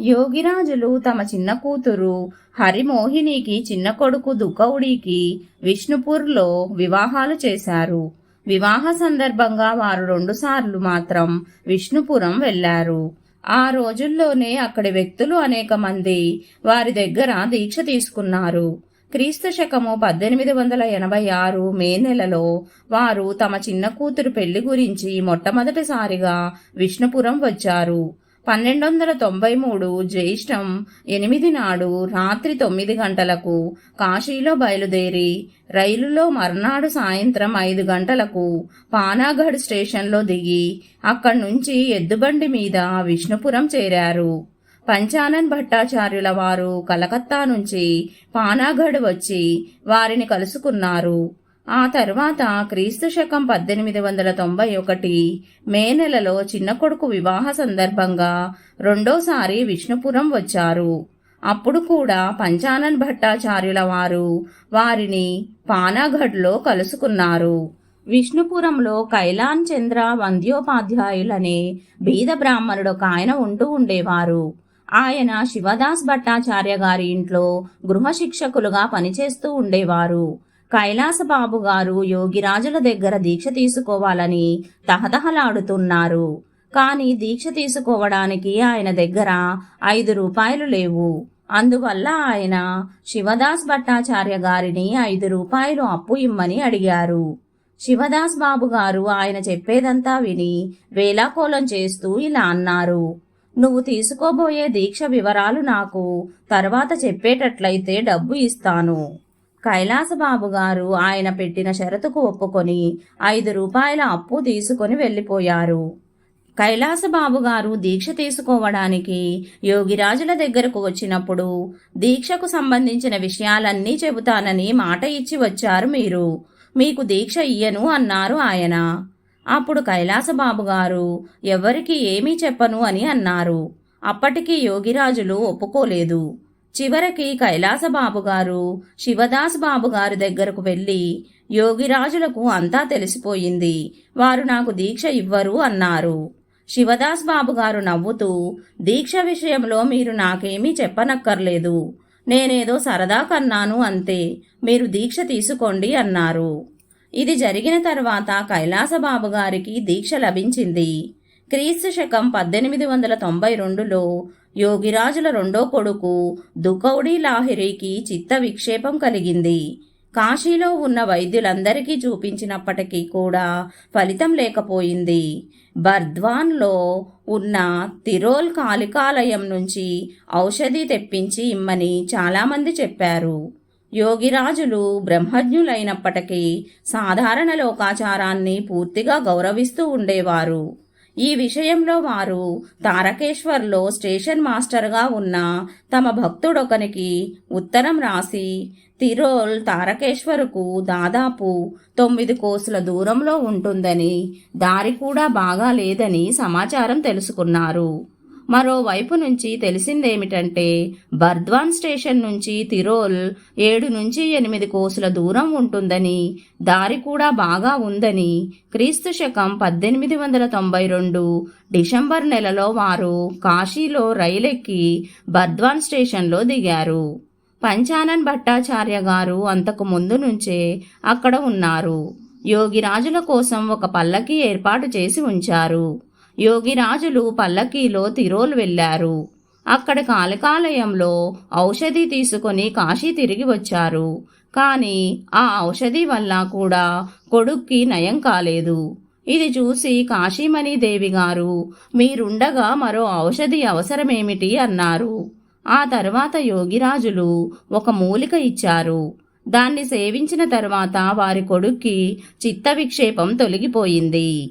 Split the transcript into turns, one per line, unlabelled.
యోగిరాజులు తమ చిన్న కూతురు హరిమోహినికి చిన్న కొడుకు దుకౌడికి విష్ణుపూర్లో వివాహాలు చేశారు. వివాహ సందర్భంగా వారు రెండుసార్లు మాత్రం విష్ణుపురం వెళ్ళారు ఆ రోజుల్లోనే అక్కడి వ్యక్తులు అనేక మంది వారి దగ్గర దీక్ష తీసుకున్నారు. క్రీస్తు శకము పద్దెనిమిది వందల ఎనభై ఆరు మే నెలలో వారు తమ చిన్న కూతురు పెళ్ళి గురించి మొట్టమొదటిసారిగా విష్ణుపురం వచ్చారు. పన్నెండు వందల తొంభై మూడు జ్యేష్టం ఎనిమిది నాడు రాత్రి తొమ్మిది గంటలకు కాశీలో బయలుదేరి రైలులో మర్నాడు సాయంత్రం ఐదు గంటలకు పానాగఢ్ స్టేషన్లో దిగి అక్కడి నుంచి ఎద్దుబండి మీద విష్ణుపురం చేరారు. పంచానన్ భట్టాచార్యుల వారు కలకత్తా నుంచి పానాగఢ్ వచ్చి వారిని కలుసుకున్నారు. ఆ తరువాత క్రీస్తు శకం పద్దెనిమిది వందల తొంభై ఒకటి మే నెలలో చిన్న కొడుకు వివాహ సందర్భంగా రెండోసారి విష్ణుపురం వచ్చారు. అప్పుడు కూడా పంచానన్ భట్టాచార్యుల వారు వారిని పానాగఢ్లో కలుసుకున్నారు. విష్ణుపురంలో కైలాన్ చంద్ర వంద్యోపాధ్యాయులనే బీద బ్రాహ్మణుడు ఒక ఆయన ఉంటూ ఉండేవారు. ఆయన శివదాస్ భట్టాచార్య గారి ఇంట్లో గృహ శిక్షకులుగా పనిచేస్తూ ఉండేవారు. కైలాసబాబు గారు యోగిరాజుల దగ్గర దీక్ష తీసుకోవాలని తహతహలాడుతున్నారు. కానీ దీక్ష తీసుకోవడానికి ఆయన దగ్గర ఐదు రూపాయలు లేవు. అందువల్ల ఆయన శివదాస్ భట్టాచార్య గారిని ఐదు రూపాయలు అప్పు ఇమ్మని అడిగారు. శివదాస్ బాబు గారు ఆయన చెప్పేదంతా విని వేలాకోలం చేస్తూ ఇలా అన్నారు. నువ్వు తీసుకోబోయే దీక్ష వివరాలు నాకు తర్వాత చెప్పేటట్లయితే డబ్బు ఇస్తాను. కైలాసబాబు గారు ఆయన పెట్టిన షరతుకు ఒప్పుకొని ఐదు రూపాయల అప్పు తీసుకొని వెళ్ళిపోయారు. కైలాసబాబు గారు దీక్ష తీసుకోవడానికి యోగిరాజుల దగ్గరకు వచ్చినప్పుడు దీక్షకు సంబంధించిన విషయాలన్నీ చెబుతానని మాట ఇచ్చి వచ్చారు మీరు. మీకు దీక్ష ఇయ్యను అన్నారు ఆయన. అప్పుడు కైలాసబాబు గారు ఎవరికి ఏమీ చెప్పను అని అన్నారు. అప్పటికి యోగిరాజులు ఒప్పుకోలేదు. చివరికి కైలాసబాబు గారు శివదాస్ బాబు గారి దగ్గరకు వెళ్ళి యోగిరాజులకు అంతా తెలిసిపోయింది. వారు నాకు దీక్ష ఇవ్వరు అన్నారు. శివదాస్ బాబు గారు నవ్వుతూ దీక్ష విషయంలో మీరు నాకేమీ చెప్పనక్కర్లేదు. నేనేదో సరదా కన్నాను అంతే మీరు దీక్ష తీసుకోండి అన్నారు. ఇది జరిగిన తర్వాత కైలాసబాబు గారికి దీక్ష లభించింది. క్రీస్తు శకం పద్దెనిమిది వందల తొంభై రెండులో యోగిరాజుల రెండో కొడుకు దుకౌడి లాహిరికి చిత్త విక్షేపం కలిగింది. కాశీలో ఉన్న వైద్యులందరికీ చూపించినప్పటికీ కూడా ఫలితం లేకపోయింది. బర్ద్వాన్లో ఉన్న తిరోల్ కాలికాలయం నుంచి ఔషధి తెప్పించి ఇమ్మని చాలామంది చెప్పారు. యోగిరాజులు బ్రహ్మజ్ఞులైనప్పటికీ సాధారణ లోకాచారాన్ని పూర్తిగా గౌరవిస్తూ ఉండేవారు. ఈ విషయంలో వారు తారకేశ్వర్లో స్టేషన్ మాస్టర్గా ఉన్న తమ భక్తుడొకనికి ఉత్తరం రాసి తిరోల్ తారకేశ్వరుకు దాదాపు తొమ్మిది కోసుల దూరంలో ఉంటుందని దారి కూడా బాగా లేదని సమాచారం తెలుసుకున్నారు. మరోవైపు నుంచి తెలిసిందేమిటంటే బర్ద్వాన్ స్టేషన్ నుంచి తిరోల్ ఏడు నుంచి ఎనిమిది కోసుల దూరం ఉంటుందని దారి కూడా బాగా ఉందని క్రీస్తు శకం పద్దెనిమిది వందల తొంభై రెండు డిసెంబర్ నెలలో వారు కాశీలో రైలెక్కి బర్ద్వాన్ స్టేషన్లో దిగారు. పంచానన్ భట్టాచార్య గారు అంతకు ముందు నుంచే అక్కడ ఉన్నారు. యోగిరాజుల కోసం ఒక పల్లకి ఏర్పాటు చేసి ఉంచారు. యోగిరాజులు పల్లకీలో తిరోల్ వెళ్ళారు. అక్కడ కాలకాలయంలో ఔషధి తీసుకొని కాశీ తిరిగి వచ్చారు. కానీ ఆ ఔషధి వల్ల కూడా కొడుక్కి నయం కాలేదు. ఇది చూసి కాశీమణి దేవి గారు మీరుండగా మరో ఔషధి అవసరమేమిటి అన్నారు. ఆ తర్వాత యోగిరాజులు ఒక మూలిక ఇచ్చారు. దాన్ని సేవించిన తర్వాత వారి కొడుక్కి చిత్త విక్షేపం తొలగిపోయింది.